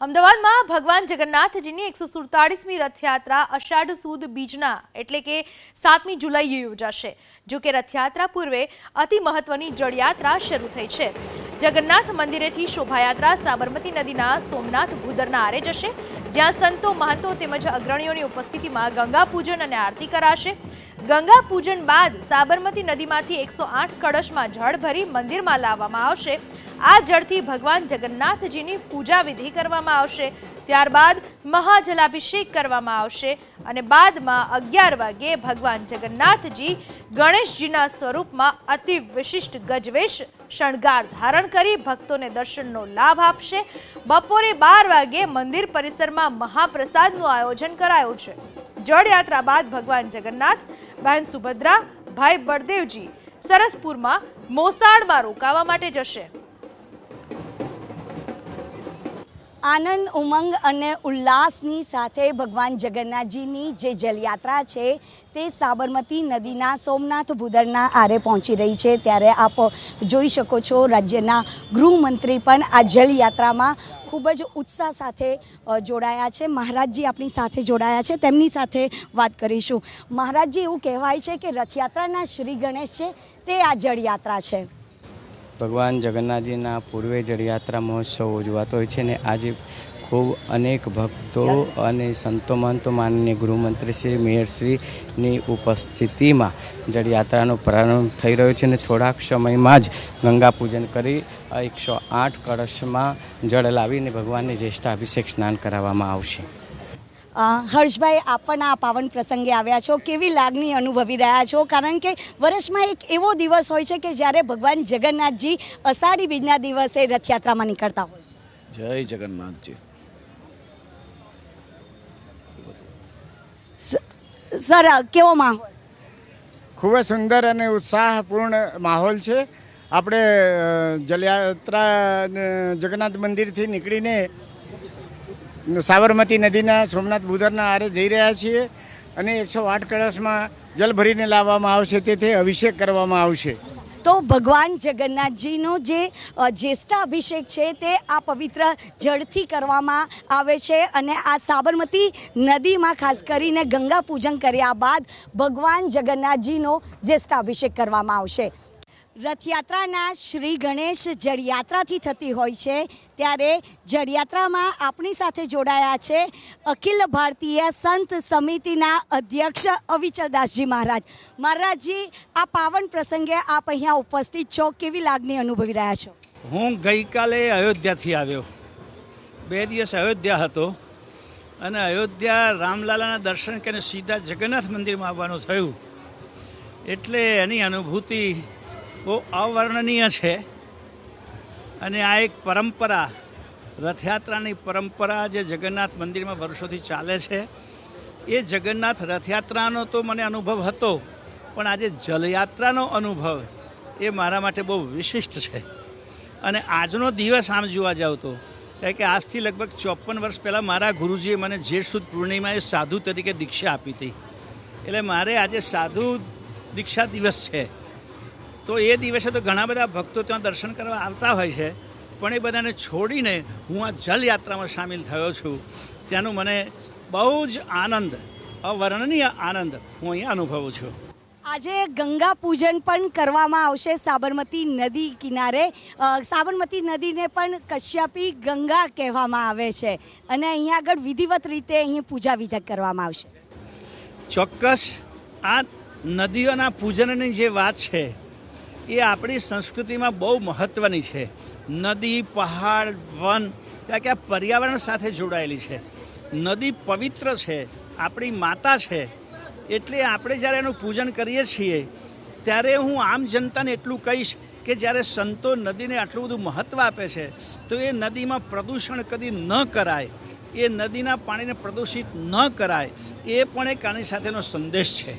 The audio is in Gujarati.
અમદાવાદમાં ભગવાન જગન્નાથજીની એકસો સુડતાળીસમી રથયાત્રા અષાઢ સુદ બીજના એટલે કે સાતમી જુલાઈએ યોજાશે, જો કે રથયાત્રા પૂર્વે અતિ મહત્વની જળયાત્રા શરૂ થઈ છે. જગન્નાથ મંદિરેથી શોભાયાત્રા સાબરમતી નદીના સોમનાથ ભૂદરના આરે જશે, જ્યાં સંતો, મહંતો તેમજ અગ્રણીઓની ઉપસ્થિતિમાં ગંગા પૂજન અને આરતી કરાશે. ગંગા પૂજન બાદ સાબરમતી નદીમાંથી એકસો કળશમાં જળ ભરી મંદિરમાં લાવવામાં આવશે. આ જળથી ભગવાન જગન્નાથજીની પૂજા વિધિ કરવામાં આવશે. ત્યારબાદ મહાજલાભિષેક કરવામાં આવશે અને બાદમાં અગિયાર વાગ્યે ભગવાન જગન્નાથજી ગણેશજીના સ્વરૂપમાં અતિ વિશિષ્ટ ગજવેશ શણગાર ધારણ કરી ભક્તોને દર્શનનો લાભ આપશે. બપોરે બાર વાગ્યે મંદિર પરિસરમાં મહાપ્રસાદનું આયોજન કરાયું છે. જળયાત્રા બાદ ભગવાન જગન્નાથ બહેન સુભદ્રા, ભાઈ બળદેવજી સરસપુરમાં મોસાળમાં રોકાવા માટે જશે. આનંદ, ઉમંગ અને ઉલ્લાસની સાથે ભગવાન જગન્નાથજીની જે જલયાત્રા છે, તે સાબરમતી નદીના સોમનાથ ભૂદરના આરે પહોંચી રહી છે. ત્યારે આપ જોઈ શકો છો, રાજ્યના ગૃહમંત્રી પણ આ જલયાત્રામાં ખૂબ જ ઉત્સાહ સાથે જોડાયા છે. મહારાજજી આપણી સાથે જોડાયા છે. તેમની સાથે વાત કરીશું. મહારાજજી, એવું કહેવાય છે કે રથયાત્રાના શ્રી ગણેશ છે, તે આ જળયાત્રા છે. ભગવાન જગન્નાથજીના પૂર્વે જળયાત્રા મહોત્સવ ઉજવાતો હોય છે ને આજે ખૂબ અનેક ભક્તો અને સંતો મહંતો માનનીય ગૃહમંત્રી શ્રી મેયરશ્રીની ઉપસ્થિતિમાં જળયાત્રાનો પ્રારંભ થઈ રહ્યો છે અને થોડાક સમયમાં જ ગંગા પૂજન કરી એકસો આઠ કળશમાં જળ લાવીને ભગવાનને જ્યેષ્ઠાભિષેક સ્નાન કરાવવામાં આવશે. હર્ષભાઈ આપ પણ આ પાવન પ્રસંગે આવ્યા છો. કેવી લાગણી અનુભવી રહ્યા છો? કારણ કે વર્ષમાં એક એવો દિવસ હોય છે કે જ્યારે ભગવાન જગન્નાથજી અષાઢી બીજના દિવસે રથયાત્રામાં નીકળતા હોય છે. જય જગન્નાથજી. સર કેવો માહોલ? ખૂબ જ સુંદર અને ઉત્સાહપૂર્ણ માહોલ છે. આપણે જલયાત્રા જગન્નાથ મંદિરથી નીકળીને સાબરમતી નદીના સોમનાથ બુધરના આરે જઈ રહ્યા છીએ અને એકસો આઠ કળશમાં જલ ભરીને લાવવામાં આવશે તેથી અભિષેક કરવામાં આવશે. તો ભગવાન જગન્નાથજીનો જે અ, જ્યેષ્ઠા અભિષેક છે તે આ પવિત્ર જળથી કરવામાં આવે છે અને આ સાબરમતી નદીમાં ખાસ કરીને ગંગા પૂજન કર્યા બાદ ભગવાન જગન્નાથજીનો જ્યેષ્ઠા અભિષેક કરવામાં આવશે. રથયાત્રાના શ્રી ગણેશ જળયાત્રાથી થતી હોય છે, ત્યારે જળયાત્રામાં આપણી સાથે જોડાયા છે અખિલ ભારતીય સંત સમિતિના અધ્યક્ષ અવિચલદાસજી મહારાજ. મહારાજજી, આ પાવન પ્રસંગે આપ અહીંયા ઉપસ્થિત છો, કેવી લાગણી અનુભવી રહ્યા છો? હું ગઈકાલે અયોધ્યાથી આવ્યો. બે દિવસ અયોધ્યા હતો અને અયોધ્યા રામલાલાના દર્શન કરીને સીધા જગન્નાથ મંદિરમાં આવવાનું થયું. એટલે એની અનુભૂતિ બહુ અવર્ણનીય છે. અને આ એક પરંપરા, રથયાત્રાની પરંપરા જે જગન્નાથ મંદિરમાં વર્ષોથી ચાલે છે, એ જગન્નાથ રથયાત્રાનો તો મને અનુભવ હતો, પણ આજે જલયાત્રાનો અનુભવ એ મારા માટે બહુ વિશિષ્ટ છે. અને આજનો દિવસ આમ જોવા જાવ તો, કારણ કે આજથી લગભગ ચોપન વર્ષ પહેલાં મારા ગુરુજીએ મને જેઠ સુદ પૂર્ણિમાએ સાધુ તરીકે દીક્ષા આપી હતી. એટલે મારે આજે સાધુ દીક્ષા દિવસ છે. તો એ દિવસે તો ઘણા બધા ભક્તો ત્યાં દર્શન કરવા આવતા હોય છે પણ એ બધાને છોડીને હું આ જલયાત્રામાં સામેલ થયો છું. ત્યાંનું મને બહુ જ આનંદ અવર્ણનીય આનંદ હું અહીંયા અનુભવું છું. આજે ગંગા પૂજન પણ કરવામાં આવશે સાબરમતી નદી કિનારે. સાબરમતી નદીને પણ કશ્યપી ગંગા કહેવામાં આવે છે અને અહીંયા આગળ વિધિવત રીતે અહીં પૂજા વિધક કરવામાં આવશે. ચોક્કસ આ નદીઓના પૂજનની જે વાત છે એ આપણી સંસ્કૃતિમાં બહુ મહત્ત્વની છે. નદી, પહાડ, વન ત્યાં કે પર્યાવરણ સાથે જોડાયેલી છે. નદી પવિત્ર છે, આપણી માતા છે. એટલે આપણે જ્યારે એનું પૂજન કરીએ છીએ, ત્યારે હું આમ જનતાને એટલું કહીશ કે જ્યારે સંતો નદીને આટલું બધું મહત્ત્વ આપે છે, તો એ નદીમાં પ્રદૂષણ કદી ન કરાય. એ નદીના પાણીને પ્રદૂષિત ન કરાય. એ પણ એક આની સાથેનો સંદેશ છે.